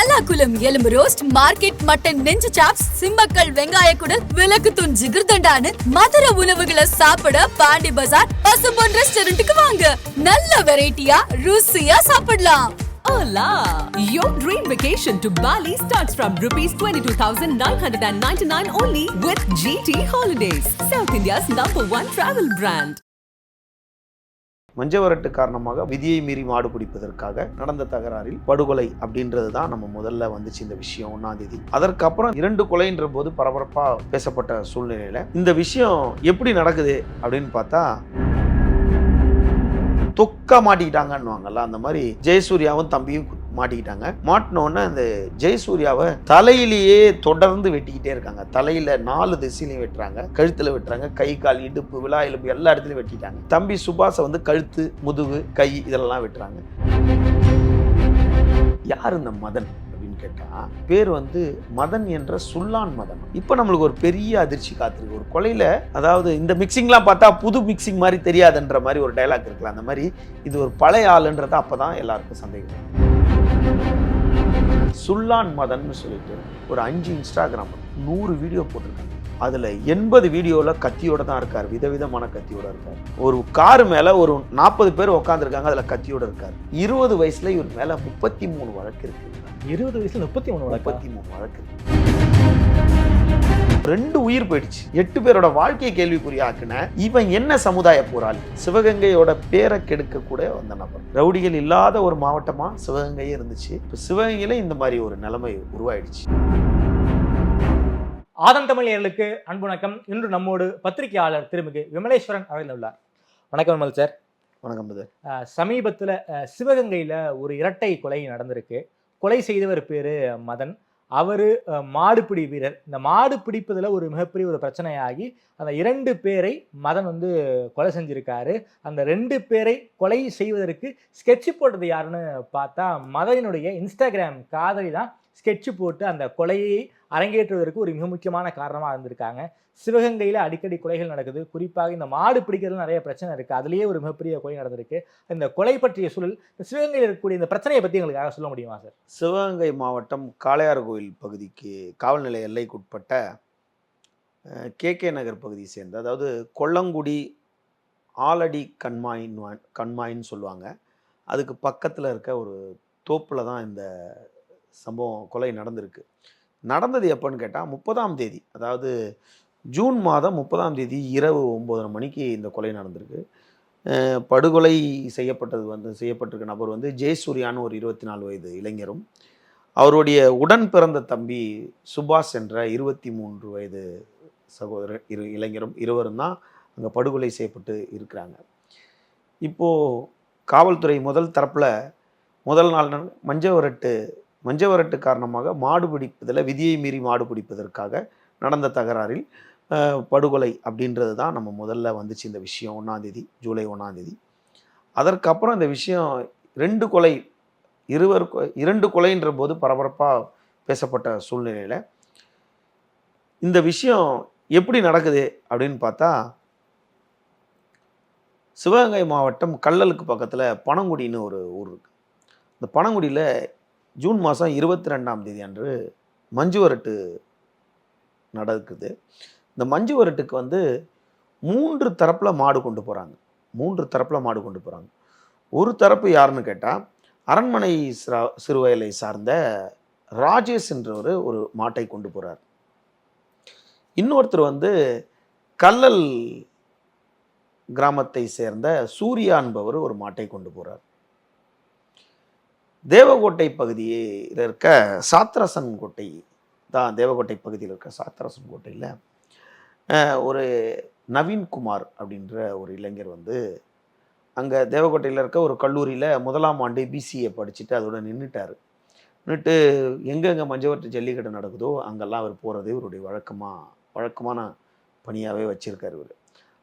தல்லாக்குளம் எலும்பு roast market mutton நெஞ்சு chops Simmakkal வெங்காய குடல் விளக்கு தூண் ஜிகிர்தண்டான்னு மதுர உணவுகளை சாப்பிட பாண்டி பஜார் பசும்பொன் ரெஸ்டாரண்ட்டுக்கு வாங்க நல்ல வெரைட்டியா ருசியா சாப்பிடலாம் Hola! Your dream vacation to Bali starts from rupees 22,999 only with GT Holidays, South India's number one travel brand. மஞ்சவரட்டு காரணமாக விதியை மீறி மாடு பிடிப்பதற்காக நடந்த தகராறில் படுகொலை அப்படின்றது தான் நம்ம முதல்ல வந்துச்சு இந்த விஷயம் ஒன்னாம் தேதி. அதற்கப்புறம் இரண்டு கொலைன்ற போது பரபரப்பா பேசப்பட்ட சூழ்நிலையில இந்த விஷயம் எப்படி நடக்குது அப்படின்னு பார்த்தா தொக்க மாட்டிக்கிட்டாங்கன்னுவாங்கல்ல அந்த மாதிரி ஜெயசூர்யாவும் தம்பியும் மாட்டிக்கிட்டாங்க. மாட்டினோடனே அந்த ஜெயசூர்யாவை தலையிலேயே தொடர்ந்து வெட்டிக்கிட்டே இருக்காங்க. தலையில நாலு திசையிலையும் வெட்டுறாங்க. கழுத்துல வெட்டுறாங்க. கை கால் இடுப்பு விழா எலும்பு எல்லா இடத்துலையும் வெட்டிட்டாங்க. தம்பி சுபாஷை வந்து கழுத்து முதுகு கை இதெல்லாம் வெட்டுறாங்க. யார் இந்த மதன் அப்படின்னு பேர் வந்து மதன் என்ற சுல்லான் மதன். இப்போ நம்மளுக்கு ஒரு பெரிய அதிர்ச்சி காத்திருக்கு. ஒரு கொலையில அதாவது இந்த மிக்சிங்லாம் பார்த்தா புது மிக்சிங் மாதிரி தெரியாதுன்ற மாதிரி ஒரு டைலாக் இருக்குல்ல அந்த மாதிரி இது ஒரு பழைய ஆளுன்றது அப்பதான் எல்லாருக்கும் சந்தேகம். சுல்லான் மதன்னு சொல்லிட்டு ஒரு அஞ்சு இன்ஸ்டாகிராம் நூறு வீடியோ போட்டிருக்காங்க. அதுல எண்பது வீடியோல கத்தியோட தான் இருக்கார். விதவிதமான கத்தியோட இருக்கார். ஒரு கார் மேல ஒரு நாற்பது பேர் உட்காந்துருக்காங்க அதுல கத்தியோட இருக்கார். இருபது வயசுல இவர் மேல முப்பத்தி மூணு வழக்கு இருக்கு. இருபது வயசுல முப்பத்தி மூணு முப்பத்தி மூணு வழக்கு. ரெண்டு உயிர் போயிடுச்சு. எட்டு பேரோட வாழ்க்கையை கேள்விக்குறி ஆக்குன இவன் என்ன சமுதாய போராளி? சிவகங்கையோட பேரை கெடுக்க கூட வந்த நபர். ரவுடிகள் இல்லாத ஒரு மாவட்டமா சிவகங்கையே இருந்துச்சு. இப்ப சிவகங்கையில இந்த மாதிரி ஒரு நிலைமை உருவாயிடுச்சு. ஆதன் தமிழ் நேயர்களுக்கு அன்பு வணக்கம். இன்று நம்மோடு பத்திரிகையாளர் திருமிகு விமலேஸ்வரன் அவர்கள் உள்ளார் வணக்கம் விமல் சார். வணக்கம் சமீபத்துல சிவகங்கையில ஒரு இரட்டை கொலை நடந்திருக்கு. கொலை செய்தவர் பேரு மதன். அவர் மாடுபிடி வீரர். இந்த மாடு பிடிப்பதில் ஒரு மிகப்பெரிய ஒரு பிரச்சனையாகி அந்த இரண்டு பேரை மதன் வந்து கொலை செஞ்சிருக்காரு. அந்த ரெண்டு பேரை கொலை செய்வதற்கு ஸ்கெட்ச் போட்டது யாருன்னு பார்த்தா மதனினுடைய இன்ஸ்டாகிராம் காதலி தான் ஸ்கெட்ச் போட்டு அந்த கொலையை அரங்கேற்றுவதற்கு ஒரு மிக முக்கியமான காரணமாக இருந்திருக்காங்க. சிவகங்கையில் அடிக்கடி கொலைகள் நடக்குது. குறிப்பாக இந்த மாடு பிடிக்கிறதுல நிறைய பிரச்சனை இருக்குது அதுலேயே ஒரு மிகப்பெரிய கொலை நடந்திருக்கு. இந்த கொலை பற்றிய சூழல் இந்த சிவகங்கையில் இருக்கக்கூடிய இந்த பிரச்சனையை பற்றி எங்களுக்காக சொல்ல முடியுமா சார்? சிவகங்கை மாவட்டம் காளையார் கோயில் பகுதிக்கு காவல் நிலைய எல்லைக்குட்பட்ட கே கே நகர் பகுதியை சேர்ந்த அதாவது கொல்லங்குடி ஆலடி கண்மாயின் கண்மாயின்னு சொல்லுவாங்க. அதுக்கு பக்கத்தில் இருக்க ஒரு தோப்பில் தான் இந்த சம்பவம் கொலை நடந்திருக்கு. நடந்தது எப்போன்னு கேட்டால் முப்பதாம் தேதி. அதாவது ஜூன் மாதம் முப்பதாம் தேதி இரவு ஒம்பதரை மணிக்கு இந்த கொலை நடந்திருக்கு. படுகொலை செய்யப்பட்டது வந்து செய்யப்பட்டிருக்க நபர் வந்து ஜெயசூர்யான்னு ஒரு இருபத்தி நாலு வயது இளைஞரும். அவருடைய உடன் பிறந்த தம்பி சுபாஷ் என்ற இருபத்தி மூன்று வயது சகோதரர் இரு இளைஞரும் இருவரும் தான் அங்கே படுகொலை செய்யப்பட்டு இருக்கிறாங்க. இப்போது காவல்துறை முதல் தரப்பில் முதல் நாள் மஞ்சவரட்டு மஞ்சவரட்டு காரணமாக மாடு பிடிப்பதில் விதியை மீறி மாடு பிடிப்பதற்காக நடந்த தகராறில் படுகொலை அப்படின்றது தான் நம்ம முதல்ல வந்துச்சு இந்த விஷயம் ஒன்றாந்தேதி ஜூலை ஒன்றாந்தேதி அதற்கப்புறம் இந்த விஷயம் ரெண்டு கொலை இருவர் இரண்டு கொலைன்ற போது பரபரப்பாக பேசப்பட்ட சூழ்நிலையில் இந்த விஷயம் எப்படி நடக்குது அப்படின்னு பார்த்தா சிவகங்கை மாவட்டம் கள்ளலுக்கு பக்கத்தில் பனங்குடின்னு ஒரு ஊர் இருக்குது இந்த பனங்குடியில் ஜூன் மாதம் இருபத்தி ரெண்டாம் தேதி அன்று மஞ்சு வரட்டு நடக்குது. இந்த மஞ்சு வரட்டுக்கு வந்து மூன்று தரப்பில் மாடு கொண்டு போகிறாங்க மூன்று தரப்பில் மாடு கொண்டு போகிறாங்க ஒரு தரப்பு யாருன்னு கேட்டால் அரண்மனை சிறுவயலை சார்ந்த ராஜேஷ் என்றவர் ஒரு மாட்டை கொண்டு போகிறார் இன்னொருத்தர் வந்து கல்லல் கிராமத்தை சேர்ந்த சூர்யா என்பவர் ஒரு மாட்டை கொண்டு போகிறார் தேவகோட்டை பகுதியில் இருக்க சாத்திரசன் கோட்டை தான் தேவகோட்டை பகுதியில் இருக்க சாத்திரசன் கோட்டையில் ஒரு நவீன்குமார் அப்படின்ற ஒரு இளைஞர் வந்து அங்கே தேவகோட்டையில் இருக்க ஒரு கல்லூரியில் முதலாம் ஆண்டு பிசிஏ படிச்சுட்டு அதோட நின்றுட்டார் நின்றுட்டு எங்கெங்கே மஞ்சவட்டு ஜல்லிக்கட்டு நடக்குதோ அங்கெல்லாம் அவர் போகிறது இவருடைய வழக்கமாக வழக்கமான பணியாகவே வச்சுருக்கார் இவர்.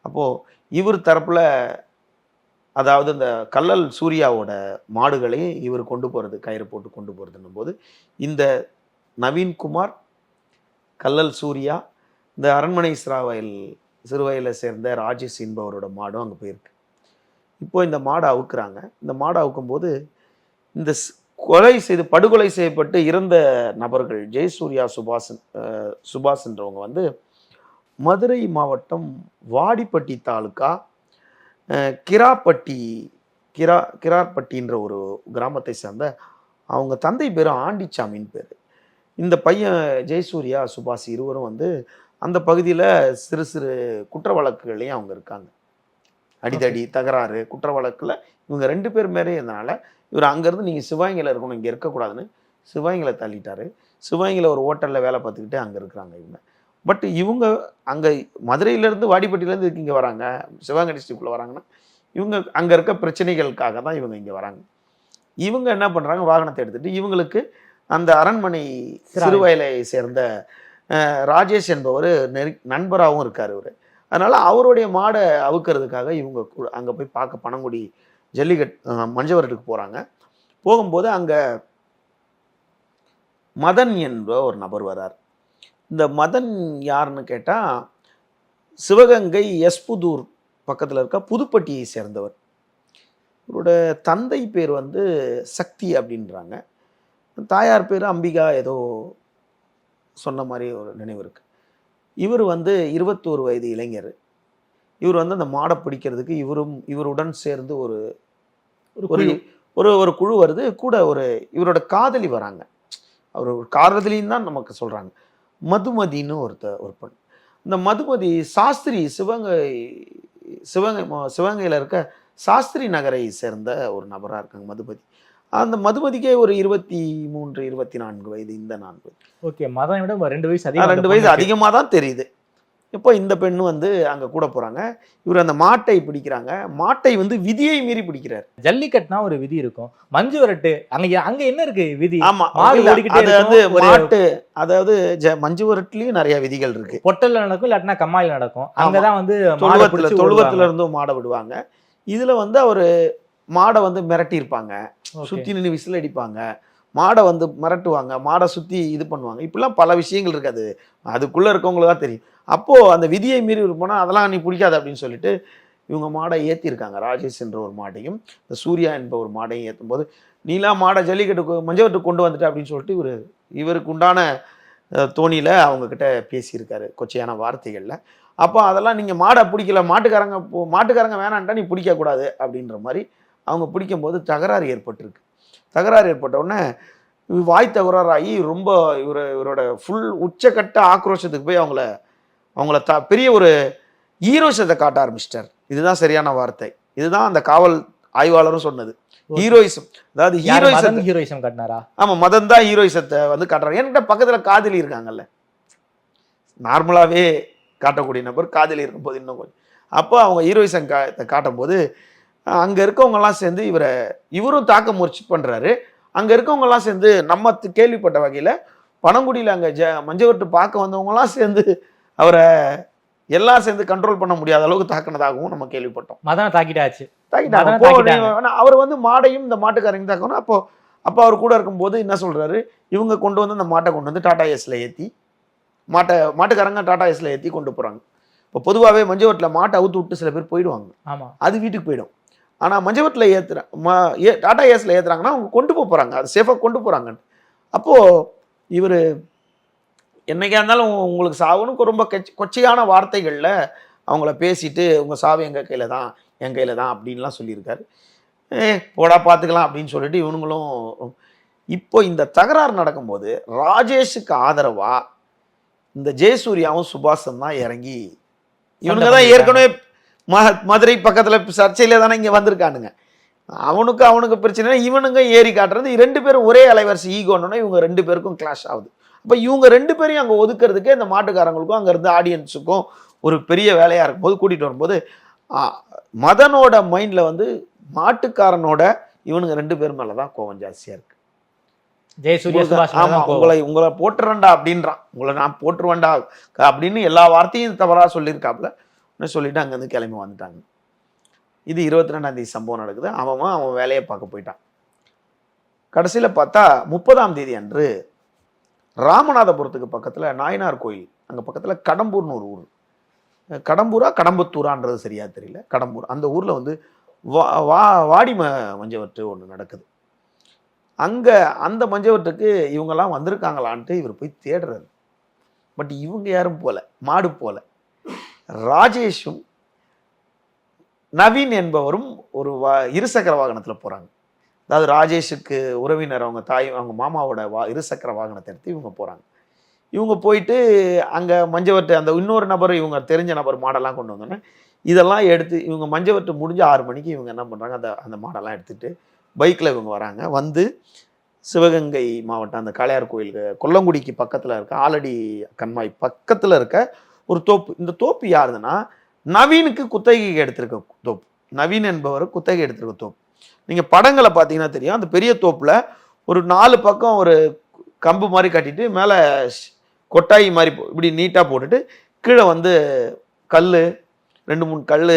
அப்போது இவர் தரப்பில் அதாவது இந்த கல்லல் சூர்யாவோட மாடுகளையும் இவர் கொண்டு போகிறது கயிறு போட்டு கொண்டு போகிறதுன்னும் போது இந்த நவீன்குமார் கல்லல் சூர்யா இந்த அரண்மனை சிறாவயல் சிறுவயலை சேர்ந்த ராஜேஷ் என்பவரோட மாடும் அங்கே போயிருக்கு. இப்போ இந்த மாடை அவுக்குறாங்க. இந்த மாடை அவுக்கும்போது இந்த கொலை செய்து படுகொலை செய்யப்பட்டு இறந்த நபர்கள் ஜெயசூர்யா சுபாஷ் சுபாஷ்ன்றவங்க வந்து மதுரை மாவட்டம் வாடிப்பட்டி தாலுக்கா கிராப்பட்டி கிரா கிரார்பட்டின்ற ஒரு கிராமத்தை சேர்ந்த அவங்க தந்தை பேர் ஆண்டிச்சாமின்னு பேர். இந்த பையன் ஜெயசூர்யா சுபாஷ் இருவரும் வந்து அந்த பகுதியில் சிறு சிறு குற்ற வழக்குகளையும் அவங்க இருக்காங்க. அடிதடி தகராறு குற்ற வழக்கில் இவங்க ரெண்டு பேர் மேலே இருந்தனால இவர் அங்கேருந்து நீங்கள் சிவாங்கில இருக்கணும் இங்கே இருக்கக்கூடாதுன்னு சிவாங்கில தள்ளிட்டாரு. சிவாங்கில ஒரு ஹோட்டலில் வேலை பார்த்துக்கிட்டு அங்கே இருக்கிறாங்க இவங்க. பட் இவங்க அங்கே மதுரையிலேருந்து வாடிப்பட்டியிலேருந்து இங்கே வராங்க சிவகங்கை டிஸ்ட்ரிக்டில் வராங்கன்னா இவங்க அங்கே இருக்க பிரச்சனைகளுக்காக தான் இவங்க இங்கே வராங்க. இவங்க என்ன பண்ணுறாங்க வாகனத்தை எடுத்துட்டு இவங்களுக்கு அந்த அரண்மனை சிறுவயலை சேர்ந்த ராஜேஷ் என்பவர் நெரு நண்பராகவும் இருக்கார் இவர். அதனால் அவருடைய மாடை அவுக்கிறதுக்காக இவங்க அங்கே போய் பார்க்க பனங்குடி ஜல்லிக்கட் அஹ், மஞ்சவரட்டுக்கு போகிறாங்க போகும்போது அங்கே மதன் என்ற ஒரு நபர் வரார் இந்த மதன் யாருன்னு கேட்டால் சிவகங்கை எஸ்புதூர் பக்கத்தில் இருக்க புதுப்பட்டியை சேர்ந்தவர். இவரோட தந்தை பேர் வந்து சக்தி அப்படின்றாங்க. தாயார் பேர் அம்பிகா ஏதோ சொன்ன மாதிரி ஒரு நினைவு இருக்கு. இவர் வந்து இருபத்தோரு வயது இளைஞர். இவர் வந்து அந்த மாடை பிடிக்கிறதுக்கு இவரும் இவருடன் சேர்ந்து ஒரு ஒரு ஒரு குழு. வருது. கூட ஒரு இவரோட காதலி வராங்க. அவர் ஒரு காதலின்னு தான் நமக்கு சொல்றாங்க. மதுமதின்னு ஒருத்த ஒரு பெண் இந்த மதுமதி சாஸ்திரி சிவகங்கை சிவகங்கை சிவகங்கையில் இருக்க சாஸ்திரி நகரை சேர்ந்த ஒரு நபராக இருக்காங்க மதுமதி. அந்த மதுமதிக்கே ஒரு இருபத்தி மூன்று இருபத்தி நான்கு வயது இந்த நான்கு ஓகே மதனை விட ரெண்டு வயசு அதிகம் ரெண்டு வயசு அதிகமாக தான் தெரியுது. இப்போ இந்த பெண்ணு வந்து அங்கே கூட போகிறாங்க இவர் அந்த மாட்டை பிடிக்கிறாங்க. மாட்டை வந்து விதியை மீறி பிடிக்கிறார். ஜல்லிக்கட்டுனா ஒரு விதி இருக்கும். மஞ்சு விரட்டு. அங்க அங்க என்ன இருக்கு விதி? ஆமா. மாடு இல்ல, ஓடிக்கிட்டே அது வந்து மாட்டு அதாவது ஜ- மஞ்சு விரட்டுலயும் நிறைய விதிகள் இருக்கு. பொட்டல்ல நடக்கும் இல்லாட்டினா கம்மாயில நடக்கும். அங்கதான் வந்து மாடை தொழுவத்துல தொழுவத்துல. இருந்தும் மாடை விடுவாங்க. இதுல வந்து அவரு மாடை வந்து மிரட்டி இருப்பாங்க Okay. சுத்தி நின்று விசில் அடிப்பாங்க. மாடை வந்து மிரட்டுவாங்க. மாடை சுத்தி இது பண்ணுவாங்க. இப்படிலாம் பல விஷயங்கள் இருக்கு. அது அதுக்குள்ள இருக்கவங்களுக்கு தான் தெரியும். அப்போது அந்த விதியை மீறி போனால் அதெல்லாம் நீ பிடிக்காது அப்படின்னு சொல்லிட்டு இவங்க மாடை ஏற்றிருக்காங்க ராஜேஷ் என்ற ஒரு மாட்டையும் இந்த சூர்யா என்ப ஒரு மாடையும் ஏற்றும் போது நீலா மாடை ஜல்லிக்கட்டு மஞ்சவட்டு கொண்டு வந்துட்டு அப்படின்னு சொல்லிட்டு இவர் இவருக்கு உண்டான தோணியில் அவங்கக்கிட்ட பேசியிருக்காரு கொச்சையான வார்த்தைகளில். அப்போ அதெல்லாம் நீங்கள் மாடை பிடிக்கல மாட்டுக்காரங்க போ- மாட்டுக்காரங்க வேணான்ட்டா நீ பிடிக்கக்கூடாது அப்படின்ற மாதிரி அவங்க பிடிக்கும்போது தகராறு ஏற்பட்டிருக்கு. தகராறு ஏற்பட்ட உடனே வாய் தகராறாகி ரொம்ப இவர் இவரோட ஃபுல் உச்சக்கட்ட ஆக்ரோஷத்துக்கு போய் அவங்கள அவங்கள த பெரிய ஒரு ஹீரோயிசத்தை காட்ட ஆரம்பிச்சிட்டார். இதுதான் சரியான வார்த்தை. இதுதான் அந்த காவல் ஆய்வாளரும் சொன்னது. ஹீரோயிசம். அதாவது மதன் ஹீரோயிசம் காட்டினாரா? ஆமா மதன் தான் ஹீரோயிசத்தை வந்து காட்டுறாங்க என்கிட்ட பக்கத்துல காதலி இருக்காங்கல்ல. நார்மலாவே காட்டக்கூடிய நபர் காதலி இருக்கும்போது இன்னும் கொஞ்சம். அப்போ அவங்க ஹீரோயிசம் கா காட்டும் போது அஹ், அங்க இருக்கவங்க எல்லாம் சேர்ந்து இவரை இவரும் தாக்க முயற்சி பண்றாரு. அங்க இருக்கவங்க எல்லாம் சேர்ந்து நம்ம கேள்விப்பட்ட வகையில பனங்குடியில அங்க ஜ மஞ்சவட்டு பார்க்க வந்தவங்க எல்லாம் சேர்ந்து அவரை எல்லாம் சேர்ந்து கண்ட்ரோல் பண்ண முடியாத அளவுக்கு தாக்குனதாகவும் நம்ம கேள்விப்பட்டோம். மதனை தாக்கிட்டாச்சு. தாக்கிட்டாங்க. அவர் வந்து மாடையும் இந்த மாட்டுக்காரங்க தாக்கணும் அப்போ அப்போ அவர் கூட இருக்கும்போது என்ன சொல்றாரு? இவங்க கொண்டு வந்து அந்த மாட்டை கொண்டு வந்து டாடா ஏஸ்ல ஏத்தி மாட்டை மாட்டுக்காரங்க டாடா ஏஸ்ல ஏத்தி கொண்டு போறாங்க. இப்போ பொதுவாகவே மஞ்சவட்டில் மாட்டை அவுத்து விட்டு சில பேர் போயிடுவாங்க. ஆமா. அது வீட்டுக்கு போயிடும். ஆனா மஞ்சவட்டில் ஏத்துற மா ஏ டாடா ஏஸ்ல ஏத்துறாங்கன்னா அவங்க கொண்டு போக போறாங்க. அது சேஃபாக கொண்டு போறாங்க அப்போ இவர் என்னைக்கா இருந்தாலும் உங்களுக்கு சாவுன்னு ரொம்ப கெச் கொச்சையான வார்த்தைகளில் அவங்கள பேசிட்டு உங்கள் சாவு எங்கள் கையில் தான் என் கையில் தான் அப்படின்லாம் சொல்லியிருக்காரு. ஏ போடா பார்த்துக்கலாம் அப்படின்னு சொல்லிட்டு இவனுங்களும் இப்போ இந்த தகராறு நடக்கும்போது ராஜேஷுக்கு ஆதரவா இந்த ஜெயசூர்யாவும் சுபாஷும் தான் இறங்கி இவனுங்க தான் ஏற்கனவே ம மதுரை பக்கத்தில் சர்ச்சையில் தானே இங்கே வந்திருக்கானுங்க. அவனுக்கு அவனுக்கு பிரச்சனை இவனுங்க ஏறி காட்டுறது ரெண்டு பேரும் ஒரே அலைவரிசை ஈகோன்னு இவங்க ரெண்டு பேருக்கும் கிளாஷ் ஆகுது. அப்போ இவங்க ரெண்டு பேரையும் அங்கே ஒதுக்குறதுக்கே இந்த மாட்டுக்காரங்களுக்கும் அங்கே இருந்த ஆடியன்ஸுக்கும் ஒரு பெரிய வேலையாக இருக்கும்போது கூட்டிகிட்டு வரும்போது மதனோட மைண்டில் வந்து மாட்டுக்காரனோட இவனுங்க ரெண்டு பேர் மேலே தான் கோவம் ஜாஸ்தியாக இருக்கு. ஜெயசூர்யா உங்களுக்கு- சுபாஷ் ஆமா உங்களை உங்களை போட்டுறேன்டா அப்படின்றான். உங்களை நான் போட்டுருவேன்டா அப்படின்னு எல்லா வார்த்தையும் தவறா சொல்லியிருக்காப்புல. உடனே சொல்லிட்டு அங்கேருந்து கிளம்பி வந்துட்டாங்க. இது இருபத்தி ரெண்டாம் தேதி சம்பவம் நடக்குது. அவன் அவன் வேலையை பார்க்க போயிட்டான். கடைசியில் பார்த்தா முப்பதாம் தேதி அன்று ராமநாதபுரத்துக்கு பக்கத்தில் நாயனார் கோயில். அங்கே பக்கத்தில் கடம்பூர்னு ஒரு ஊர். கடம்பூரா கடம்பத்தூரான்றது சரியாக தெரியல. கடம்பூர். அந்த ஊரில் வந்து வா வா வாடி ம மஞ்சவற்று ஒன்று நடக்குது. அங்கே அந்த மஞ்சவற்றுக்கு இவங்கெல்லாம் வந்திருக்காங்களான்ட்டு இவர் போய் தேடுறாரு. பட் இவங்க யாரும் போல மாடு போல. ராஜேஷும் நவீன் என்பவரும் ஒரு வா இருசக்கர வாகனத்தில் போகிறாங்க அதாவது ராஜேஷுக்கு உறவினர் அவங்க தாய் அவங்க மாமாவோட வா இருசக்கர வாகனத்தை எடுத்து இவங்க போகிறாங்க இவங்க போயிட்டு அங்கே மஞ்சவர்ட்டு அந்த இன்னொரு நபர் இவங்க தெரிஞ்ச நபர் மாடெல்லாம் கொண்டு வந்தோன்னே இதெல்லாம் எடுத்து இவங்க மஞ்சவர்ட்டு முடிஞ்ச ஆறு மணிக்கு இவங்க என்ன பண்ணுறாங்க அந்த அந்த மாடெல்லாம் எடுத்துகிட்டு பைக்கில் இவங்க வராங்க. வந்து சிவகங்கை மாவட்டம் அந்த காளையார் கோயிலுக்கு கொல்லங்குடிக்கு பக்கத்தில் இருக்க ஆலடி கண்மாய் பக்கத்தில் இருக்க ஒரு தோப்பு. இந்த தோப்பு யாருதுன்னா நவீனுக்கு குத்தகைக்கு எடுத்திருக்க தோப்பு. நவீன் என்பவர் குத்தகை எடுத்திருக்க தோப்பு. நீங்கள் படங்களை பார்த்தீங்கன்னா தெரியும். அந்த பெரிய தோப்பில் ஒரு நாலு பக்கம் ஒரு கம்பு மாதிரி கட்டிட்டு மேலே கொட்டாயி மாதிரி போ- இப்படி நீட்டாக போட்டுட்டு கீழே வந்து கல் ரெண்டு மூணு கல்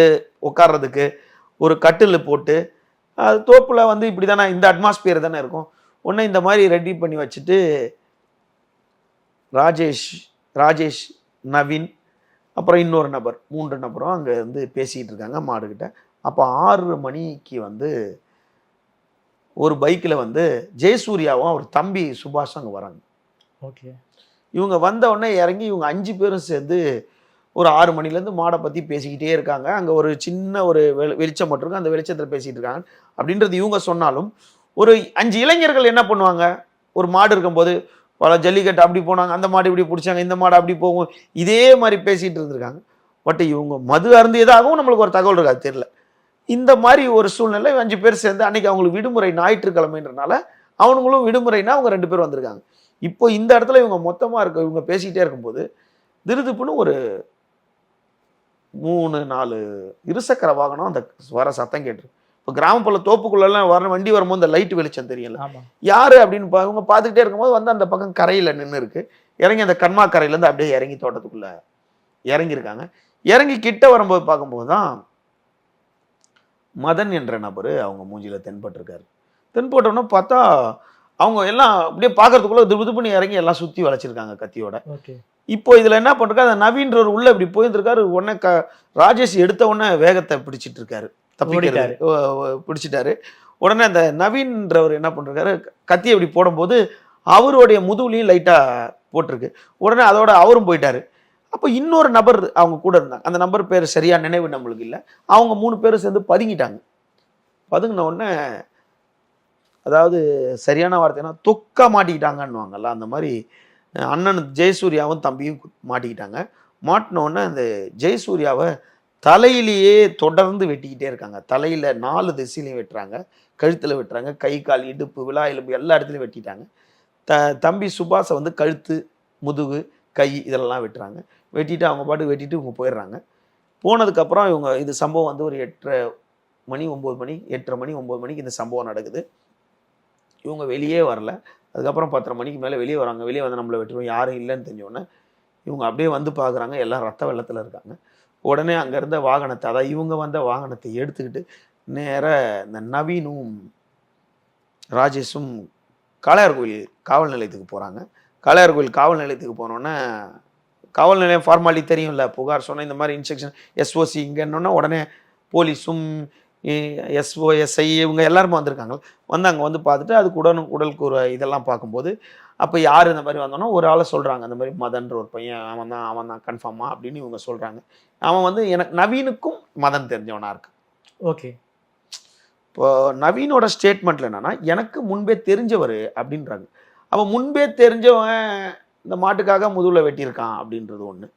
உட்கார்றதுக்கு ஒரு கட்டில் போட்டு அது தோப்பில் வந்து இப்படி தானே இந்த அட்மாஸ்பியர் தானே இருக்கும். ஒன்று இந்த மாதிரி ரெடி பண்ணி வச்சுட்டு ராஜேஷ் ராஜேஷ் நவீன் அப்புறம் இன்னொரு நபர் மூன்று நபரும் அங்கே வந்து பேசிக்கிட்டு இருக்காங்க மாடுகிட்ட. அப்போ ஆறு மணிக்கு வந்து ஒரு பைக்கில் வந்து ஜெயசூர்யாவும் அவர் தம்பி சுபாஷும் அங்கே வராங்க. ஓகே. இவங்க வந்த உடனே இறங்கி இவங்க அஞ்சு பேரும் சேர்ந்து ஒரு ஆறு மணிலேருந்து மாடை பற்றி பேசிக்கிட்டே இருக்காங்க. அங்கே ஒரு சின்ன ஒரு வெளி வெளிச்சம் மட்டும் இருக்கு அந்த வெளிச்சத்தில் பேசிகிட்டு இருக்காங்க. அப்படின்றது இவங்க சொன்னாலும் ஒரு அஞ்சு இளைஞர்கள் என்ன பண்ணுவாங்க? ஒரு மாடு இருக்கும்போது பல ஜல்லிக்கட்டு அப்படி போனாங்க. அந்த மாடு இப்படி பிடிச்சாங்க. இந்த மாடு அப்படி போகும். இதே மாதிரி பேசிகிட்டு இருந்திருக்காங்க. பட் இவங்க மது அருந்தியதாகவும் நம்மளுக்கு ஒரு தகவல் இருக்காது தெரியல. இந்த மாதிரி ஒரு சூழ்நிலை அஞ்சு பேர் சேர்ந்து அன்னைக்கு அவங்களுக்கு விடுமுறை ஞாயிற்றுக்கிழமைன்றனால அவனுங்களும் விடுமுறைனா அவங்க ரெண்டு பேரும் வந்திருக்காங்க. இப்போ இந்த இடத்துல இவங்க மொத்தமாக இருக்க இவங்க பேசிக்கிட்டே இருக்கும்போது திருதுப்புன்னு ஒரு மூணு நாலு இருசக்கர வாகனம் அந்த வர சத்தம் கேட்டுருக்கு இப்போ கிராமப்புற தோப்புக்குள்ளெல்லாம் வர வண்டி வரும்போது இந்த லைட் வெளிச்சம் தெரியல யாரு அப்படின்னு பா- இவங்க பார்த்துக்கிட்டே இருக்கும்போது வந்து அந்த பக்கம் கரையில் நின்று இருக்கு இறங்கி அந்த கண்மா கரையிலேருந்து அப்படியே இறங்கி தோட்டத்துக்குள்ள இறங்கியிருக்காங்க. இறங்கி கிட்ட வரும்போது பார்க்கும்போது தான் மதன் என்ற நபர் அவங்க மூஞ்சில தென்பட்டிருக்காரு. தென்பட்டோன்னா பார்த்தா அவங்க எல்லாம் அப்படியே பார்க்கறதுக்குள்ள திபுதுப்புன்னு இறங்கி எல்லாம் சுற்றி வளைச்சிருக்காங்க கத்தியோட. இப்போ இதுல என்ன பண்றாரு அந்த நவீன்றவர் உள்ள இப்படி போயிருந்திருக்காரு உடனே க ராஜேஷ் எடுத்த உடனே வேகத்தை பிடிச்சிட்டு இருக்காரு தப்பிக்கிறாரு பிடிச்சிட்டாரு. உடனே அந்த நவீன்றவர் என்ன பண்றாரு கத்தியை இப்படி போடும்போது அவருடைய முதுகுலையும் லைட்டா போட்டிருக்கு. உடனே அதோட அவரும் போயிட்டாரு. அப்போ இன்னொரு நபர் அவங்க கூட இருந்தாங்க. அந்த நபர் பேர் சரியாக நினைவு நம்மளுக்கு இல்லை. அவங்க மூணு பேரும் சேர்ந்து பதுங்கிட்டாங்க. பதுங்கின உடனே அதாவது சரியான வார்த்தைனா தொக்கா மாட்டிக்கிட்டாங்கன்னுவாங்கல்ல அந்த மாதிரி அண்ணன் ஜெயசூர்யாவும் தம்பியும் மாட்டிக்கிட்டாங்க. மாட்டினோடனே அந்த ஜெயசூர்யாவை தலையிலேயே தொடர்ந்து வெட்டிக்கிட்டே இருக்காங்க. தலையில் நாலு திசையிலையும் வெட்டுறாங்க. கழுத்தில் வெட்டுறாங்க. கை கால் இடுப்பு விழா எலும்பு எல்லா இடத்துலையும் வெட்டிட்டாங்க. த தம்பி சுபாஷை வந்து கழுத்து முதுகு கை இதெல்லாம் வெட்டுறாங்க. வெட்டிட்டு அவங்க பாட்டுக்கு வெட்டிட்டு இவங்க போயிடுறாங்க. போனதுக்கப்புறம் இவங்க இது சம்பவம் வந்து ஒரு எட்டரை மணி ஒம்பது மணி எட்டரை மணி ஒம்பது மணிக்கு இந்த சம்பவம் நடக்குது. இவங்க வெளியே வரல. அதுக்கப்புறம் பத்தரை மணிக்கு மேலே வெளியே வராங்க. வெளியே வந்து நம்மளை வெட்டுருவோம் யாரும் இல்லைன்னு தெரிஞ்சோடனே இவங்க அப்படியே வந்து பார்க்குறாங்க. எல்லாம் ரத்த வெள்ளத்தில் இருக்காங்க. உடனே அங்கே இருந்த வாகனத்தை அதாவது இவங்க வந்த வாகனத்தை எடுத்துக்கிட்டு நேராக இந்த நவீனும் ராஜேஷும் காளையார் கோயில் காவல் நிலையத்துக்கு போகிறாங்க காளையார் கோயில் காவல் நிலையத்துக்கு போனோன்னே காவல் நிலையம் ஃபார்மாலிட்டி தெரியும்ல? புகார் சொன்ன இந்த மாதிரி இன்ஸ்ட்ரக்ஷன் எஸ்ஓசி இங்கன்னொன்னே உடனே போலீஸும் எஸ்ஓ எஸ்ஐ இவங்க எல்லாருமே வந்திருக்காங்க. வந்து அங்கே வந்து பார்த்துட்டு அதுக்கு உடனு உடலுக்கு ஒரு இதெல்லாம் பார்க்கும்போது அப்போ யார் இந்த மாதிரி வந்தோன்னா ஒரு ஆளை சொல்கிறாங்க அந்த மாதிரி மதன்ற ஒரு பையன் அவன் தான் அவன் தான் கன்ஃபார்மா அப்படின்னு இவங்க சொல்கிறாங்க அவன் வந்து எனக்கு நவீனுக்கும் மதன் தெரிஞ்சவனா இருக்கு. ஓகே. இப்போ நவீனோட ஸ்டேட்மெண்ட்ல என்னன்னா எனக்கு முன்பே தெரிஞ்சவர் அப்படின்றாங்க. அவன் முன்பே தெரிஞ்சவன் இந்த மாட்டுக்காக முதுகில் வெட்டியிருக்கான் அப்படின்றது ஒன்று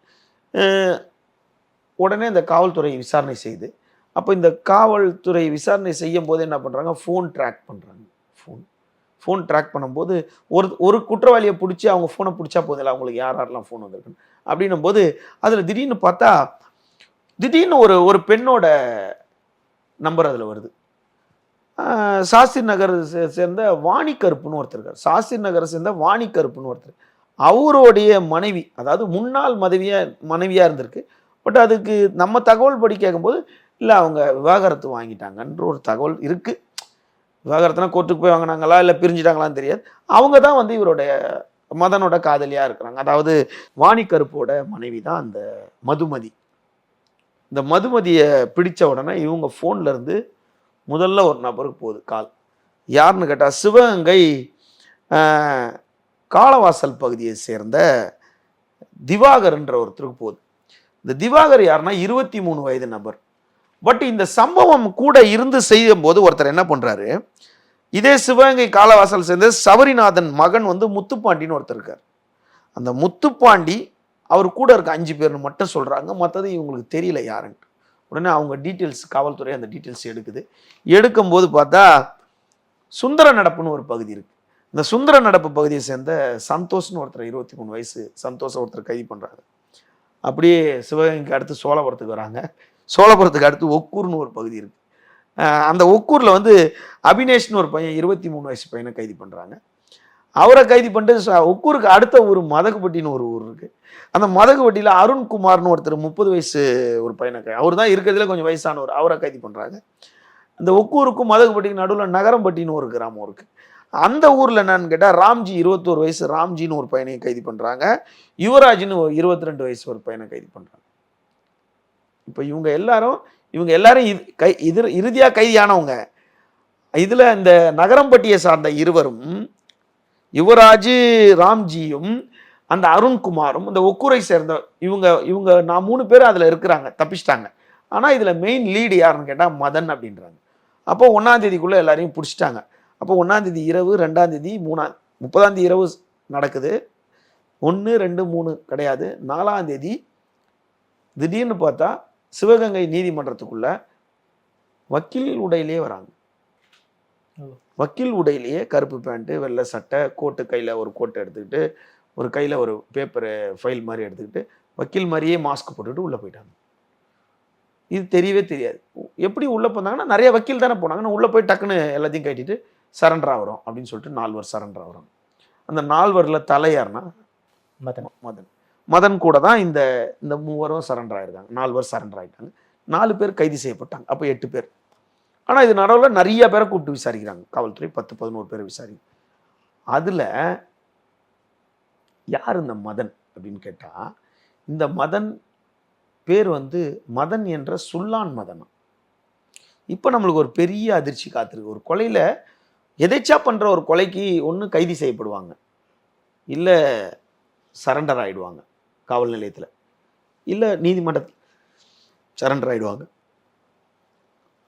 உடனே இந்த காவல்துறை விசாரணை செய்து அப்போ இந்த காவல்துறை விசாரணை செய்யும் போது என்ன பண்ணுறாங்க ஃபோன் ட்ராக் பண்ணுறாங்க ஃபோன் ஃபோன் ட்ராக் பண்ணும்போது ஒரு ஒரு குற்றவாளியை பிடிச்சி அவங்க ஃபோனை பிடிச்சா போதில்லை அவங்களுக்கு யார் யாரெல்லாம் ஃபோன் வந்திருக்குன்னு. அப்படின்னும் போது அதில் திடீர்னு பார்த்தா திடீர்னு ஒரு ஒரு பெண்ணோட நம்பர் அதில் வருது. சாஸ்திரி நகர் சேர்ந்த வாணி கருப்புன்னு ஒருத்தர் இருக்கார். சாஸ்திரி நகரை சேர்ந்த வாணி கருப்புன்னு ஒருத்தர். அவருடைய மனைவி அதாவது முன்னாள் மனைவியாக மனைவியாக இருந்திருக்கு. பட் அதுக்கு நம்ம தகவல் படி கேட்கும்போது இல்லை அவங்க விவாகரத்து வாங்கிட்டாங்கன்ற ஒரு தகவல் இருக்குது விவாகரத்துனா கோர்ட்டுக்கு போய் வாங்கினாங்களா? இல்லை பிரிஞ்சிட்டாங்களான்னு தெரியாது. அவங்க தான் வந்து இவருடைய மதனோட காதலியாக இருக்கிறாங்க. அதாவது வாணி கருப்போட மனைவி தான் அந்த மதுமதி. இந்த மதுமதியை பிடித்த உடனே இவங்க ஃபோன்லேருந்து முதல்ல ஒரு நபருக்கு போகுது கால். யாருன்னு கேட்டால் சிவகங்கை காலவாசல் காளவாசல் பகுதியை சேர்ந்த திவாகர்ன்ற ஒருத்தருக்கு போகுது இந்த திவாகர் யாருன்னா இருபத்தி மூணு வயது நபர். பட் இந்த சம்பவம் கூட இருந்து செய்யும் போது ஒருத்தர் என்ன பண்றாரு இதே சிவகங்கை காலவாசல் சேர்ந்த சபரிநாதன் மகன் வந்து முத்துப்பாண்டின்னு ஒருத்தர் இருக்கார். அந்த முத்துப்பாண்டி அவர் கூட இருக்க அஞ்சு பேர்னு மட்டும் சொல்றாங்க மற்றது இவங்களுக்கு தெரியல யாருன்ட்டு. உடனே அவங்க டீட்டெயில்ஸ் காவல்துறை அந்த டீட்டெயில்ஸ் எடுக்குது. எடுக்கும்போது பார்த்தா சுந்தர நடப்புன்னு ஒரு பகுதி இருக்கு. இந்த சுந்தர நடப்பு பகுதியை சேர்ந்த சந்தோஷ்னு ஒருத்தர் இருபத்தி மூணு வயசு சந்தோஷம் ஒருத்தர் கைது பண்றாங்க அப்படியே சிவகங்கைக்கு அடுத்து சோழபுரத்துக்கு வராங்க. சோழபுரத்துக்கு அடுத்து ஒக்கூர்னு ஒரு பகுதி இருக்கு. அந்த ஒக்கூரில் வந்து அபினேஷ்னு ஒரு பையன் இருபத்தி மூணு வயசு பையனை கைது பண்ணுறாங்க அவரை கைது பண்ணிட்டு ஒக்கூருக்கு அடுத்த ஊர் மதகுப்பட்டின்னு ஒரு ஊர் இருக்கு. அந்த மதகுப்பட்டியில் அருண்குமார்னு ஒருத்தர் முப்பது வயசு ஒரு பையனை கை அவர் தான் இருக்கிறதுல கொஞ்சம் வயசானவர் அவரை கைது பண்ணுறாங்க அந்த ஒக்கூருக்கும் மதகுப்பட்டிக்கு நடுவில் நகரம்பட்டின்னு ஒரு கிராமம் இருக்குது அந்த ஊரில் என்னன்னு கேட்டால் ராம்ஜி இருபத்தோரு வயசு ராம்ஜின்னு ஒரு பையனை கைது பண்ணுறாங்க யுவராஜ்னு ஒரு இருபத்தி ரெண்டு வயசு ஒரு பையனை கைது பண்ணுறாங்க இப்போ இவங்க எல்லாரும் இவங்க எல்லாரும் இது கை இது இறுதியாக கைதியானவங்க. இதில் இந்த நகரம்பட்டியை சார்ந்த இருவரும் யுவராஜ் ராம்ஜியும் அந்த அருண்குமாரும் இந்த ஒக்கூரை சேர்ந்த இவங்க இவங்க நான் மூணு பேரும் அதில் இருக்கிறாங்க தப்பிச்சிட்டாங்க. ஆனால் இதில் மெயின் லீடு யாருன்னு கேட்டால் மதன் அப்படின்றாங்க. அப்போ ஒன்றாந்தேதிக்குள்ளே எல்லாரையும் பிடிச்சிட்டாங்க. அப்போ ஒன்னாம் தேதி இரவு ரெண்டாம் தேதி மூணாம் முப்பதாம் தேதி இரவு நடக்குது. ஒன்று ரெண்டு மூணு கிடையாது. நாலாம் தேதி திடீர்னு பார்த்தா சிவகங்கை நீதிமன்றத்துக்குள்ள வக்கீல் உடையிலேயே வராங்க. வக்கீல் உடையிலேயே கருப்பு பேண்ட்டு வெள்ளை சட்டை கோட்டு கையில் ஒரு கோட்டை எடுத்துக்கிட்டு ஒரு கையில் ஒரு பேப்பரு ஃபைல் மாதிரி எடுத்துக்கிட்டு வக்கீல் மாதிரியே மாஸ்க் போட்டுட்டு உள்ளே போயிட்டாங்க. இது தெரியவே தெரியாது. எப்படி உள்ளே போனாங்கன்னா நிறைய வக்கீல் தானே போனாங்க. நான் உள்ளே போய் டக்குன்னு எல்லாத்தையும் கட்டிட்டு சரண்டர் ஆகிறோம் அப்படின்னு சொல்லிட்டு நால்வர் சரண்டர் ஆகிறோம். அந்த நால்வரில் தலையார்னா மதன். மதன். மதன் கூட தான் இந்த இந்த மூவரும் சரண்டர் ஆயிருக்காங்க. நாலு சரண்டர் ஆயிட்டாங்க நாலு பேர் கைது செய்யப்பட்டாங்க. அப்போ எட்டு பேர். ஆனால் இது நடுவில் நிறைய பேரை கூப்பிட்டு விசாரிக்கிறாங்க. காவல்துறை பத்து பதினோரு பேரை விசாரி. அதில் யார் இந்த மதன் அப்படின்னு கேட்டால் இந்த மதன் பேர் வந்து மதன் என்ற சுல்லான் மதனா. இப்போ நம்மளுக்கு ஒரு பெரிய அதிர்ச்சி காத்திருக்கு. ஒரு கொலையில் எதேச்சா பண்ணுற ஒரு கொலைக்கு ஒன்று கைது செய்யப்படுவாங்க. இல்லை சரண்டர் ஆகிடுவாங்க காவல் நிலையத்தில். இல்லை நீதிமன்றத்தில் சரண்டர் ஆகிடுவாங்க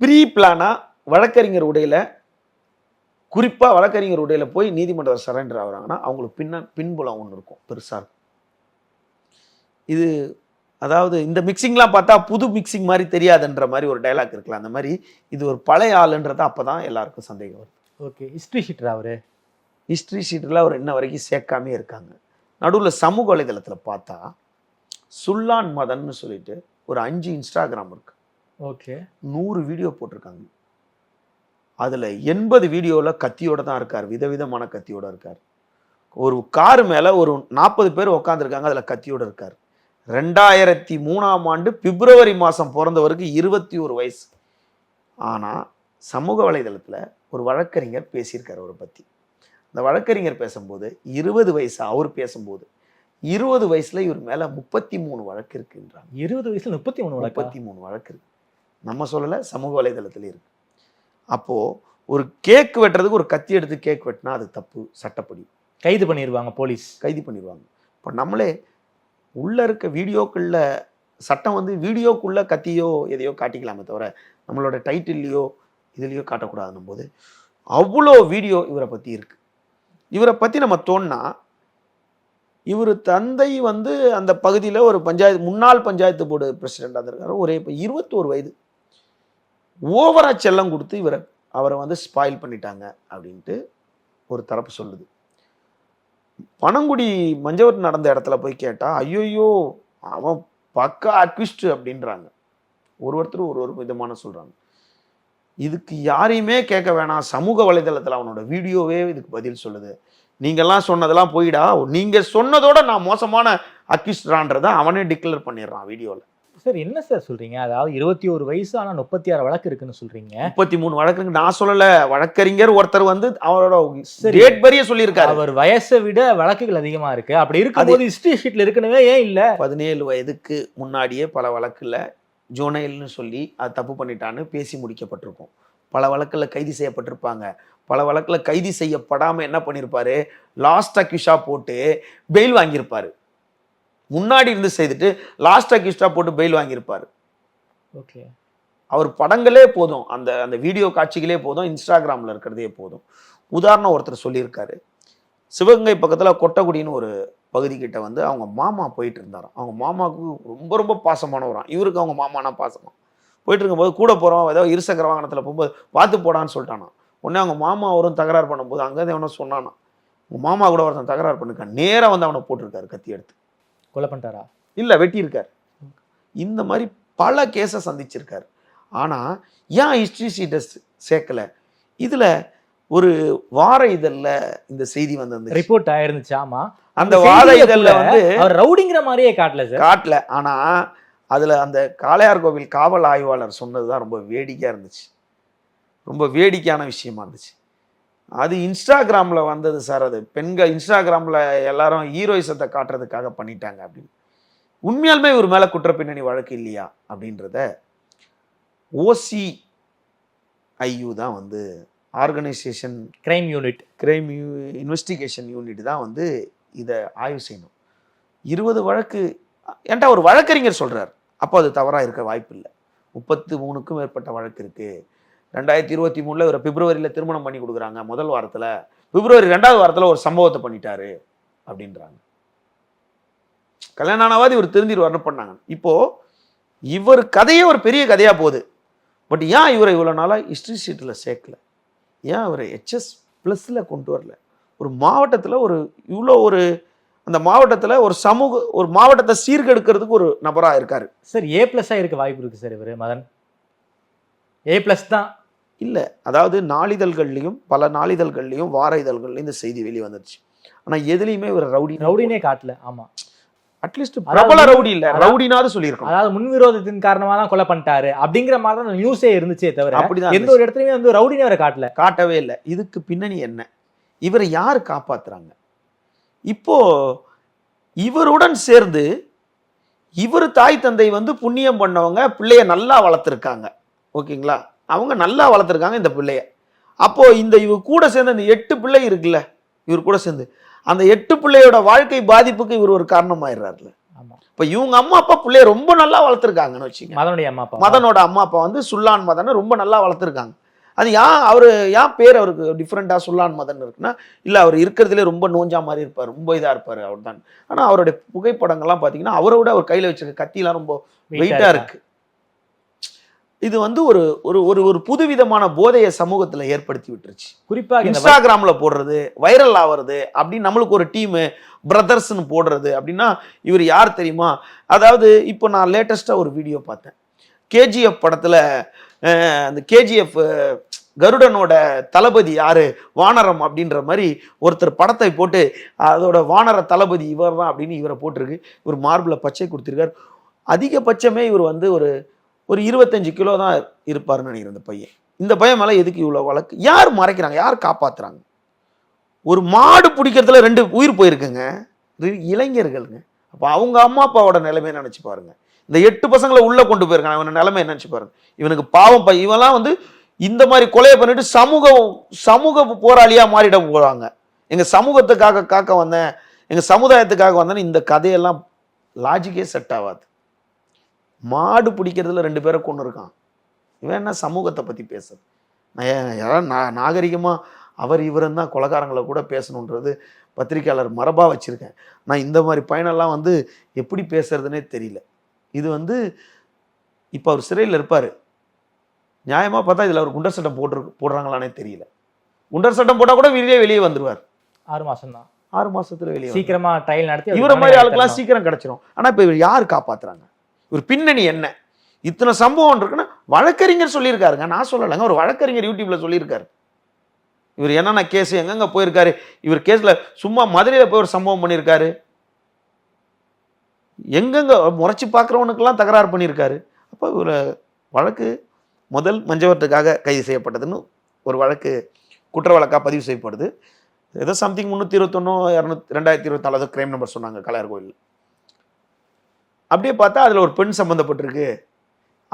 ப்ரீ பிளானாக வழக்கறிஞர் உடையில் குறிப்பாக வழக்கறிஞர் உடையில் போய் நீதிமன்றத்தில் சரண்டர் ஆகிறாங்கன்னா அவங்களுக்கு பின்ன பின்புலம் ஒன்று இருக்கும் பெருசாக இருக்கும். இது அதாவது இந்த மிக்சிங்லாம் பார்த்தா புது மிக்சிங் மாதிரி தெரியாதுன்ற மாதிரி ஒரு டைலாக் இருக்கலாம் அந்த மாதிரி இது ஒரு பழைய ஆளுன்றது அப்போ தான் எல்லாருக்கும் சந்தேகம் வருது. ஓகே ஹிஸ்ட்ரி ஷீட்டர் அவரு? ஹிஸ்ட்ரி ஷீட்டில் அவர் இன்ன வரைக்கும் சேர்க்காமே இருக்காங்க. நடுவில் சமூக வலைதளத்தில் பார்த்தா சுல்லான் மதன்னு சொல்லிட்டு ஒரு அஞ்சு இன்ஸ்டாகிராம் இருக்கு. ஓகே. நூறு வீடியோ போட்டிருக்காங்க. அதில் எண்பது வீடியோவில் கத்தியோட தான் இருக்கார் விதவிதமான கத்தியோட இருக்கார். ஒரு கார் மேலே ஒரு நாற்பது பேர் உட்காந்துருக்காங்க அதில் கத்தியோட இருக்கார். ரெண்டாயிரத்தி மூணாம் ஆண்டு பிப்ரவரி மாதம் பிறந்தவருக்கு இருபத்தி ஒரு வயசு. ஆனால் சமூக வலைதளத்தில் ஒரு வழக்கறிஞர் பேசியிருக்கார் அவரை பற்றி அந்த வழக்கறிஞர் பேசும்போது இருபது வயசு அவர் பேசும்போது இருபது வயசுல இவர் மேல முப்பத்தி மூணு வழக்கு இருக்குன்றாங்க. இருபது வயசுல முப்பத்தி மூணு வழக்கா? முப்பத்தி மூணு வழக்கு இருக்கு. நம்ம சொல்லல சமூக வலைதளத்துல இருக்கு. அப்போ ஒரு கேக் வெட்டுறதுக்கு ஒரு கத்தி எடுத்து கேக் வெட்டினா அது தப்பு சட்டப்படி. கைது பண்ணிடுவாங்க போலீஸ். கைது பண்ணிடுவாங்க இப்போ நம்மளே உள்ள இருக்க வீடியோக்குள்ள சட்டம் வந்து வீடியோக்குள்ள கத்தியோ எதையோ காட்டிக்கலாமே தவிர நம்மளோட டைட்டில்லையோ இதுலேயோ காட்டக்கூடாதுன்னும் போது அவ்வளோ வீடியோ இவரை பற்றி இருக்குது இவரை பற்றி நம்ம தோணுனா இவர் தந்தை வந்து அந்த பகுதியில் ஒரு பஞ்சாயத்து முன்னாள் பஞ்சாயத்து போர்டு பிரசிடெண்டாக இருக்காரு ஒரே இப்போ இருபத்தோரு வயது. ஓவராக செல்லம் கொடுத்து இவரை அவரை வந்து ஸ்பாயில் பண்ணிட்டாங்க அப்படின்ட்டு ஒரு தரப்பு சொல்லுது. பனங்குடி மஞ்சவட் நடந்த இடத்துல போய் கேட்டால் ஐயோயோ அவன் பக்கா அக்விஸ்ட் அப்படின்றாங்க. ஒரு ஒருத்தர் ஒரு ஒரு விதமான சொல்கிறாங்க இதுக்கு யாரையுமே கேட்க வேணாம். சமூக வலைதளத்துல அவனோட வீடியோவே இதுக்கு பதில் சொல்லுது. நீங்கெல்லாம் சொன்னதெல்லாம் போயிடா. நீங்க சொன்னதோட நான் மோசமான அக்விஸ்டான்றதை அவனே டிக்ளேர் பண்ணிடுறான் வீடியோல. சார் என்ன சார் சொல்றீங்க? அதாவது இருபத்தி ஒரு வயசு ஆனா முப்பத்தி ஆறு வழக்கு இருக்குன்னு சொல்றீங்க. முப்பத்தி மூணு வழக்குங்க. நான் சொல்லல. வழக்கறிஞர் ஒருத்தர் வந்து அவரோட சரி. டேட் பரிய சொல்லியிருக்காரு. அவர் வயசை விட வழக்குகள் அதிகமா இருக்கு. அப்படி இருக்கும்போது ஹிஸ்டரி ஷீட்ல இருக்கணுமே ஏன் இல்ல? பதினேழு வயதுக்கு முன்னாடியே பல வழக்குல ஜோனைல்னு சொல்லி அது தப்பு பண்ணிட்டான்னு பேசி முடிக்கப்பட்டிருக்கும். பல வழக்குல கைது செய்யப்பட்டிருப்பாங்க. பல வழக்கில் கைது செய்யப்படாமல் என்ன பண்ணியிருப்பாரு லாஸ்ட் அக்யூஷா போட்டு பெயில் வாங்கியிருப்பாரு. முன்னாடி இருந்து செய்துட்டு லாஸ்ட் அக்யூஸ்டா போட்டு பெயில் வாங்கியிருப்பாரு. ஓகே. அவர் படங்களே போதும். அந்த அந்த வீடியோ காட்சிகளே போதும். இன்ஸ்டாகிராமில் இருக்கிறதே போதும். உதாரணம் ஒருத்தர் சொல்லியிருக்காரு. சிவகங்கை பக்கத்தில் கொட்டக்குடின்னு ஒரு பகுதி கிட்ட வந்து அவங்க மாமா போயிட்டு இருந்தாராம் அவங்க மாமாவுக்கு ரொம்ப ரொம்ப பாசமானவராம். இவருக்கு அவங்க மாமானா பாசமா. போயிட்டு இருக்கும்போது கூட போகிறோம் ஏதோ இருசக்கர வாகனத்தில் போகும்போது பார்த்து போடான்னு சொல்லிட்டானா உடனே அவங்க மாமா அவரும் தகராறு பண்ணும்போது அங்கேருந்து எவனோ சொன்னானா உங்கள் மாமா கூட ஒருத்தன் தகராறு பண்ணிருக்கான். நேராக வந்து அவனை போட்டிருக்காரு கத்தி எடுத்து. கொலை பண்ணிட்டாரா? இல்லை வெட்டியிருக்காரு. இந்த மாதிரி பல கேஸை சந்திச்சிருக்காரு. ஆனால் ஏன் ஹிஸ்ட்ரி சீட்டை சேர்க்கல? இதில் ஒரு வார இதழில் இந்த செய்தி வந்திருந்துச்சு. ரிப்போர்ட் ஆயிருந்துச்சு ஆமா. அந்த வார இதழில் வந்து அவர் ரவுடிங்கிற மாதிரியே காட்டல சார். காட்டல. ஆனால் அதில் அந்த காளையார் கோவில் காவல் ஆய்வாளர் சொன்னது தான் ரொம்ப வேடிக்கையாக இருந்துச்சு. ரொம்ப வேடிக்கையான விஷயமா இருந்துச்சு. அது இன்ஸ்டாகிராமில் வந்தது சார் அது. பெண்கள் இன்ஸ்டாகிராமில் எல்லாரும் ஹீரோயிசத்தை காட்டுறதுக்காக பண்ணிட்டாங்க அப்படின்னு. உண்மையாலுமே இவர் மேலே குற்றப்பின்னணி வழக்கு இல்லையா அப்படின்றத ஓசி ஐயு தான் வந்து organisation crime unit crime investigation unit தான் வந்து இதை ஆய்வு செய்யணும். இருபது வழக்கு ஏன்டா ஒரு வழக்கறிஞர் சொல்றார் அப்போ அது தவறாக இருக்க வாய்ப்பு இல்லை முப்பத்து மூணுக்கும் மேற்பட்ட வழக்கு இருக்கு. ரெண்டாயிரத்தி இருபத்தி மூணுல இவரை பிப்ரவரியில் திருமணம் பண்ணி கொடுக்குறாங்க முதல் வாரத்தில். பிப்ரவரி ரெண்டாவது வாரத்தில் ஒரு சம்பவத்தை பண்ணிட்டாரு அப்படின்றாங்க. கல்யாணம் ஆனவாது இவர் திருந்திடுவார்னு பண்ணாங்க. இப்போ இவர் கதையே ஒரு பெரிய கதையா போகுது. பட் ஏன் இவரை இவ்வளோ நாளாக ஹிஸ்ட்ரி ஷீட்டில் சேர்க்கல? ஏன் அவரை ஹெச்எஸ் ப்ளஸில் கொண்டு வரல? ஒரு மாவட்டத்தில் ஒரு இவ்வளோ ஒரு அந்த மாவட்டத்தில் ஒரு சமூக ஒரு மாவட்டத்தை சீர்கெடுக்கிறதுக்கு ஒரு நபராக இருக்காரு. சார் ஏ பிளஸ்ஸா இருக்க வாய்ப்பு இருக்கு சார் இவரு மதன். ஏ பிளஸ் தான். இல்லை அதாவது நாளிதழ்கள்லையும் பல நாளிதழ்கள்லையும் வார இதழ்கள்லையும் இந்த செய்தி வெளியே வந்துருச்சு ஆனால் எதுலேயுமே இவர் ரவுடி ரவுடினே காட்டல ஆமா. அட்லீஸ்ட் பிரபல ரவுடி இல்லை ரவுடினாவது சொல்லியிருக்கணும். அதாவது முன்விரோதத்தின் காரணமா தான் கொலை பண்ணிட்டாரு அப்படிங்கிற மாதிரி தான் நியூஸே இருந்துச்சே தவிர அப்படிதான் எந்த ஒரு இடத்துலயுமே வந்து ரவுடினே அவரை காட்டல. காட்டவே இல்லை. இதுக்கு பின்னணி என்ன? இவரை யார் காப்பாத்துறாங்க? இப்போ இவருடன் சேர்ந்து இவர் தாய் தந்தை வந்து புண்ணியம் பண்ணவங்க பிள்ளைய நல்லா வளர்த்துருக்காங்க. ஓகேங்களா? அவங்க நல்லா வளர்த்துருக்காங்க இந்த பிள்ளைய. அப்போ இந்த இவர் கூட சேர்ந்து அந்த எட்டு பிள்ளை இருக்குல்ல இவர் கூட சேர்ந்து. அந்த எட்டு பிள்ளையோட வாழ்க்கை பாதிப்புக்கு இவர் ஒரு காரணமாயிடுறாருல. இப்போ இவங்க அம்மா அப்பா பிள்ளைய ரொம்ப நல்லா வளர்த்துருக்காங்கன்னு வச்சுங்க மதனுடைய அம்மா அப்பா. மதனோட அம்மா அப்பா வந்து சுல்லான் மதனை ரொம்ப நல்லா வளர்த்துருக்காங்க. அது ஏன் அவர் ஏன் பேர் அவருக்கு டிஃப்ரெண்ட்டாக சுல்லான் மதன் இருக்குன்னா இல்லை அவர் இருக்கிறதுலே ரொம்ப நோஞ்சா மாதிரி இருப்பார் ரொம்ப இதாக இருப்பார் அவர் தான் ஆனால் அவருடைய புகைப்படங்கள்லாம் பார்த்தீங்கன்னா அவரை விட அவர் கையில் வச்சிருக்க கத்திலாம் ரொம்ப வெயிட்டாக இருக்கு. இது வந்து ஒரு ஒரு ஒரு ஒரு புதுவிதமான போதையை சமூகத்தில் ஏற்படுத்தி விட்டுருச்சு. குறிப்பாக இன்ஸ்டாகிராம்ல போடுறது வைரல் ஆவறது அப்படின்னு நம்மளுக்கு ஒரு டீமு பிரதர்ஸ்னு போடுறது அப்படின்னா இவர் யார் தெரியுமா? அதாவது இப்போ நான் லேட்டஸ்ட்டாக ஒரு வீடியோ பார்த்தேன். கேஜிஎஃப் படத்தில் அந்த கேஜிஎஃப் கருடனோட தளபதி யாரு? வானரம் அப்படின்ற மாதிரி ஒருத்தர் படத்தை போட்டு அதோட வானர தளபதி இவர் தான் அப்படின்னு இவரை போட்டிருக்கு. இவர் மார்பில் பச்சை கொடுத்துருக்கார். அதிகபட்சமே இவர் வந்து ஒரு ஒரு இருபத்தஞ்சு கிலோ தான் இருப்பாருன்னு நினைக்கிறேன் இந்த பையன். இந்த பையன் மேலே எதுக்கு இவ்வளோ வழக்கு? யார் மறைக்கிறாங்க? யார் காப்பாத்துறாங்க? ஒரு மாடு பிடிக்கிறதுல ரெண்டு உயிர் போயிருக்குங்க. இளைஞர்களுங்க. அப்போ அவங்க அம்மா அப்பாவோட நிலைமையை நினச்சி பாருங்க. இந்த எட்டு பசங்களை உள்ளே கொண்டு போயிருக்காங்க. அவன நிலைமை நினச்சி பாருங்க. இவனுக்கு பாவம் பை இவன்லாம் வந்து இந்த மாதிரி கொலையை பண்ணிட்டு சமூக சமூக போராளியாக மாறிட போகிறாங்க எங்கள் சமூகத்துக்காக காக்க வந்தேன் எங்கள் சமுதாயத்துக்காக வந்தேன்னு இந்த கதையெல்லாம் லாஜிக்கே செட் ஆகாது. மாடு பிடிக்கிறதுல ரெண்டு பேரை கொண்டு இருக்கான். இவன் என்ன சமூகத்தை பத்தி பேசுறது? யாராவது நா நாகரிகமாக அவர் இவருன்னு தான் கொலகாரங்களை கூட பேசணுன்றது பத்திரிக்கையாளர் மரபாக வச்சுருக்கேன். நான் இந்த மாதிரி பயனெல்லாம் வந்து எப்படி பேசுறதுனே தெரியல. இது வந்து இப்போ அவர் சிறையில் இருப்பார். நியாயமாக பார்த்தா இதில் அவர் குண்டர் சட்டம் போட்டு போடுறாங்களானே தெரியல. குண்டர் சட்டம் போட்டால் கூட வெளியே வெளியே வந்துருவார். ஆறு மாசம் தான் ஆறு மாசத்துல வெளியே வந்துருவார். சீக்கிரமா ட்ரையல் நடத்தி இவரை மாதிரி ஆளுக்கெல்லாம். சீக்கிரம் கிடைச்சிரும். ஆனா இப்ப இவர் யார் காப்பாத்துறாங்க? இவர் பின்னணி என்ன? இத்தனை சம்பவம் இருக்குன்னா வழக்கறிஞர் சொல்லியிருக்காருங்க நான் சொல்லலைங்க ஒரு வழக்கறிஞர் யூடியூப்பில் சொல்லியிருக்காரு. இவர் என்னென்ன கேஸ் எங்கெங்கே போயிருக்காரு? இவர் கேஸில் சும்மா மதுரையில் போய் ஒரு சம்பவம் பண்ணியிருக்காரு. எங்கெங்க முறைச்சி பார்க்குறவனுக்கெல்லாம் தகராறு பண்ணியிருக்காரு. அப்போ ஒரு வழக்கு முதல் மஞ்சவத்துக்காக கைது செய்யப்பட்டதுன்னு ஒரு வழக்கு குற்ற வழக்காக பதிவு செய்யப்படுது. ஏதோ சம்திங் முந்நூற்றி இருபத்தொன்னோ இரநூத்தி ரெண்டாயிரத்தி இருபத்தாலு கிரைம் நம்பர் சொன்னாங்க கலையர் கோயில் அப்படியே பார்த்தா அதில் ஒரு பெண் சம்மந்தப்பட்டிருக்கு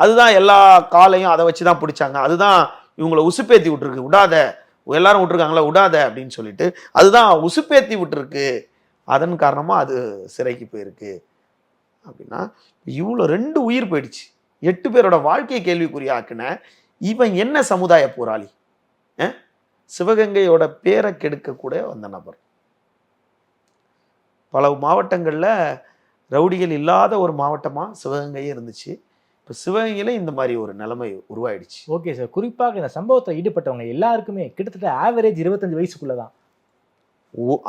அதுதான் எல்லா காலையும் அதை வச்சு தான் பிடிச்சாங்க. அதுதான் இவங்களை உசுப்பேத்தி விட்டுருக்கு. விடாத எல்லாரும் விட்டுருக்காங்களா விடாத அப்படின்னு சொல்லிட்டு அதுதான் உசுப்பேத்தி விட்டுருக்கு. அதன் காரணமாக அது சிறைக்கு போயிருக்கு. அப்படின்னா இவ்வளோ ரெண்டு உயிர் போயிடுச்சு. எட்டு பேரோட வாழ்க்கையை கேள்விக்குறியாக்குன இவன் என்ன சமுதாய போராளி? சிவகங்கையோட பேரை கெடுக்கக்கூட வந்த நபர். பல மாவட்டங்களில் ரவுடிகள் இல்லாத ஒரு மாவட்டமா சிவகங்கையே இருந்துச்சு. இப்போ சிவகங்கையில இந்த மாதிரி ஒரு நிலைமை உருவாயிடுச்சு. ஓகே சார் குறிப்பாக இந்த சம்பவத்தில் ஈடுபட்டவங்க எல்லாருக்குமே கிட்டத்தட்ட ஆவரேஜ் இருபத்தஞ்சு வயசுக்குள்ள தான்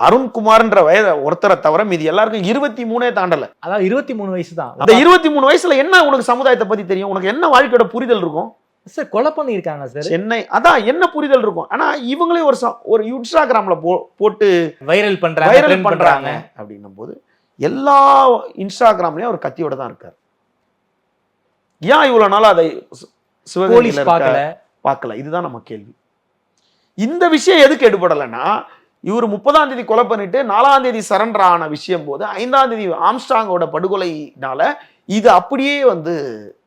அருண்குமார்ன்ற வயத ஒருத்தரை தவிர மீதி எல்லாருக்கும் இருபத்தி மூணே தாண்டல. அதாவது இருபத்தி மூணு வயசு தான் அந்த இருபத்தி மூணு வயசுல என்ன உனக்கு சமுதாயத்தை பத்தி தெரியும்? உனக்கு என்ன வாழ்க்கையோட புரிதல் இருக்கும்? சார் கொலை பண்ணியிருக்காங்க சார் சென்னை அதான் என்ன புரிதல் இருக்கும்? ஆனா இவங்களே ஒரு ஒரு இன்ஸ்டாகிராம்ல போ போட்டு வைரல் பண்றாங்க வைரல் பண்றாங்க அப்படின்னும் போது எல்லா இன்ஸ்டாகிராம்லயும் அவர் கத்தியோட தான் இருக்கார். ஏன் இவ்வளவு நாளா அதை சி- சிவகங்கையில போலீஸ் இருக்க- பார்க்கல? பார்க்கல? இதுதான் நம்ம கேள்வி. இந்த விஷயம் எதுக்கு எடுபடலைன்னா இவர் முப்பதாம் தேதி கொலை பண்ணிட்டு நாலாம் தேதி சரண்டர் ஆன விஷயம் போது ஐந்தாம் தேதி ஆம்ஸ்டாங்கோட படுகொலைனால இது அப்படியே வந்து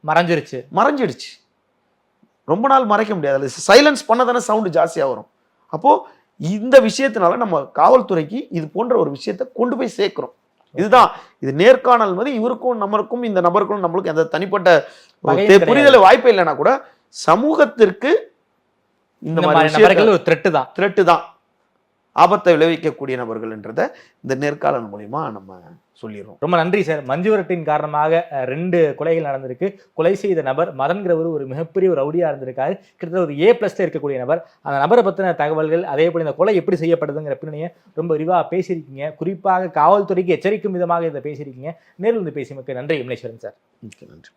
மறைஞ்சிருச்சு. மறைஞ்சிடுச்சு. ரொம்ப நாள் மறைக்க முடியாது. சைலன்ஸ் பண்ணதானே சவுண்டு ஜாஸ்தியாக வரும். அப்போ இந்த விஷயத்தினால நம்ம காவல்துறைக்கு இது போன்ற ஒரு விஷயத்தை கொண்டு போய் சேர்க்கிறோம். இதுதான். இது நேர்காணல் மாதிரி இவருக்கும் நம்மளுக்கும் இந்த நபருக்கும் நம்மளுக்கும் எந்த தனிப்பட்ட. புரிதல் வாய்ப்பே இல்லைன்னா கூட சமூகத்திற்கு இந்த மாதிரி ஒரு த்ரெட்டு தான். த்ரெட்டு தான். ஆபத்தை விளைவிக்கக்கூடிய நபர்கள்ன்றத இந்த நேர்காணல் மூலியமா நம்ம சொல்லிடுறோம். ரொம்ப நன்றி சார். மஞ்சுவரட்டின் காரணமாக ரெண்டு கொலைகள் நடந்திருக்கு. கொலை செய்த நபர் மதன்கிறவர் ஒரு மிகப்பெரிய ஒரு ரவுடியாக இருந்திருக்காரு. கிட்டத்தட்ட ஒரு ஏ பிளஸ்ல இருக்கக்கூடிய நபர். அந்த நபரை பற்றின தகவல்கள் அதே போல இந்த கொலை எப்படி செய்யப்படுதுங்கிற பின்னணியை ரொம்ப விரிவாக பேசியிருக்கீங்க. குறிப்பாக காவல்துறைக்கு எச்சரிக்கும் விதமாக இதை பேசியிருக்கீங்க. நேரில் வந்து பேசியமைக்கு நன்றி விமலேஸ்வரன் சார். நன்றி.